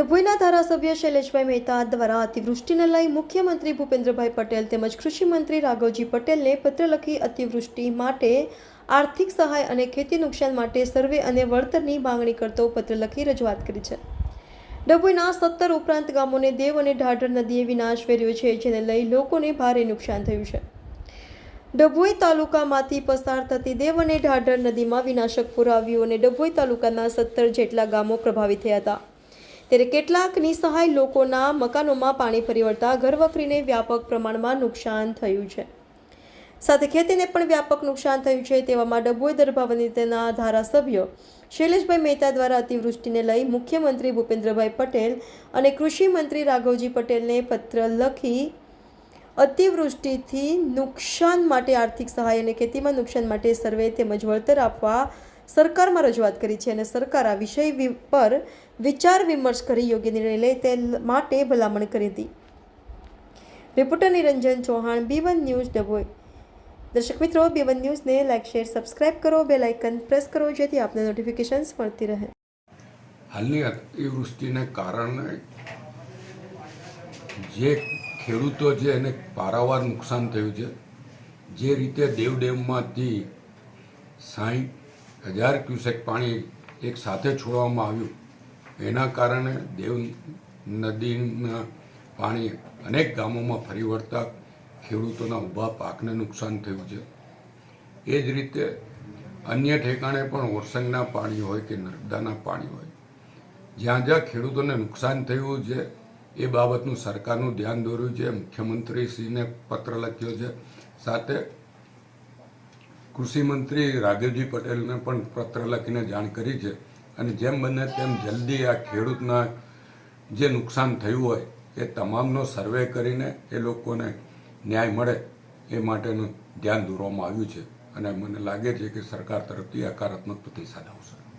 ડભોઈના ધારાસભ્ય શૈલેષભાઈ મહેતા દ્વારા અતિવૃષ્ટિને લઈ મુખ્યમંત્રી ભૂપેન્દ્રભાઈ પટેલ તેમજ કૃષિમંત્રી રાઘવજી પટેલને પત્ર લખી અતિવૃષ્ટિ માટે આર્થિક સહાય અને ખેતી નુકસાન માટે સર્વે અને વળતરની માંગણી કરતો પત્ર લખી રજૂઆત કરી છે. ડભોઈના સત્તર ઉપરાંત ગામોને દેવ અને ઢાઢર નદીએ વિનાશ વેર્યો છે, જેને લઈ લોકોને ભારે નુકસાન થયું છે. ડભોઈ તાલુકામાંથી પસાર થતી દેવ અને ઢાઢર નદીમાં વિનાશક પૂર આવ્યું અને ડભોઈ તાલુકાના સત્તર જેટલા ગામો પ્રભાવિત થયા હતા. ત્યારે કેટલાક નિસહાય લોકોના મકાનોમાં પાણી ફરી વળતા ઘરવખરીને વ્યાપક પ્રમાણમાં નુકસાન થયું છે. સાથે ખેતીને પણ વ્યાપક નુકસાન થયું છે તેવામાં ડભોઈ તેના ધારાસભ્ય શૈલેષભાઈ મહેતા દ્વારા અતિવૃષ્ટિને લઈ મુખ્યમંત્રી ભૂપેન્દ્રભાઈ પટેલ અને કૃષિ મંત્રી રાઘવજી પટેલને પત્ર લખી અતિવૃષ્ટિથી નુકસાન માટે આર્થિક સહાય અને ખેતીમાં નુકસાન માટે સર્વે તેમજ વળતર આપવા સરકારમાં રજૂઆત કરી છે અને સરકાર આ વિષય પર વિચાર વિમર્શ કરી યોગ્ય નિર્ણય લે તે માટે ભલામણ કરી હતી. Reporter Niranjan Chauhan, B one news Dabhoi દર્શક મિત્રો, બી વન ન્યૂઝને લાઇક, શેર, સબસ્ક્રાઇબ કરો. બે લાઇકન પ્રેસ કરો જેથી આપને નોટિફિકેશન્સ મળતી રહે. હાલની અતિવૃષ્ટિને કારણે જે ખેડૂતો છે એને પારાવાર નુકસાન થયું છે, જે રીતે દેવ ડેમમાંથી સાહીઠ હજાર ક્યુસેક પાણી એક સાથે છોડવામાં આવ્યું, એના કારણે દેવ નદીના પાણી અનેક ગામોમાં ફરી વળતા ખેડૂતોના ઊભા પાકને નુકસાન થયું છે. એ જ રીતે અન્ય ઠેકાણે પણ ઓરસંગના પાણી હોય કે નર્મદાના પાણી હોય, જ્યાં જ્યાં ખેડૂતોને નુકસાન થયું છે એ બાબતનું સરકારનું ધ્યાન દોર્યું છે. મુખ્યમંત્રીશ્રીને પત્ર લખ્યો છે. સાથે કૃષિમંત્રી રાઘવજી પટેલને પણ પત્ર લખીને જાણ કરી છે. અને જેમ બને તેમ જલ્દી આ ખેડૂતના જે નુકસાન થયું હોય, એ તમામનો સર્વે કરીને એ લોકોને ન્યાય મળે એ માટેનું ધ્યાન દોરવામાં આવ્યું છે. અને મને લાગે છે કે સરકાર તરફથી હકારાત્મક પ્રતિસાદ આવશે.